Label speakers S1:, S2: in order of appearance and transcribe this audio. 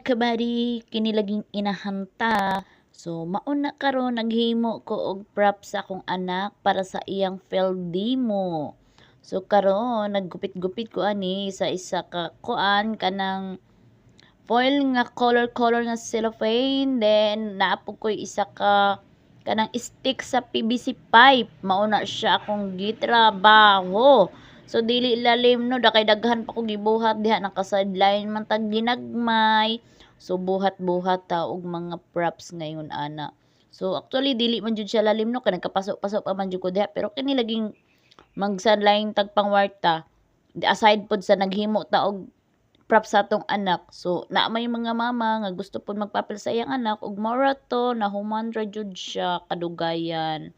S1: kabady kini laging inahanta. So mauna karon naghimo ko og props sa akong anak para sa iyang field demo. So karon naggupit-gupit ko ani sa isa ka kuan kanang foil nga color-color nga cellophane then naapog ko isa ka kanang stick sa PVC pipe mao na siya akong gitrabaho. So dili lalim no dakay daghan pa ko gibuhat diha naka sideline man tag ginagmay. So buhat-buhat ta og mga props ngayon ana. So actually dili man jud siya lalim no kay nagkapaso-paso pa man jud ko diha pero kini laging mag sideline tag pangwarta. Aside pod sa naghimo ta og props sa atong anak. So naa may mga mama nga gusto pod magpapel sa iyang anak og mora to nahuman ra jud siya kadugayan.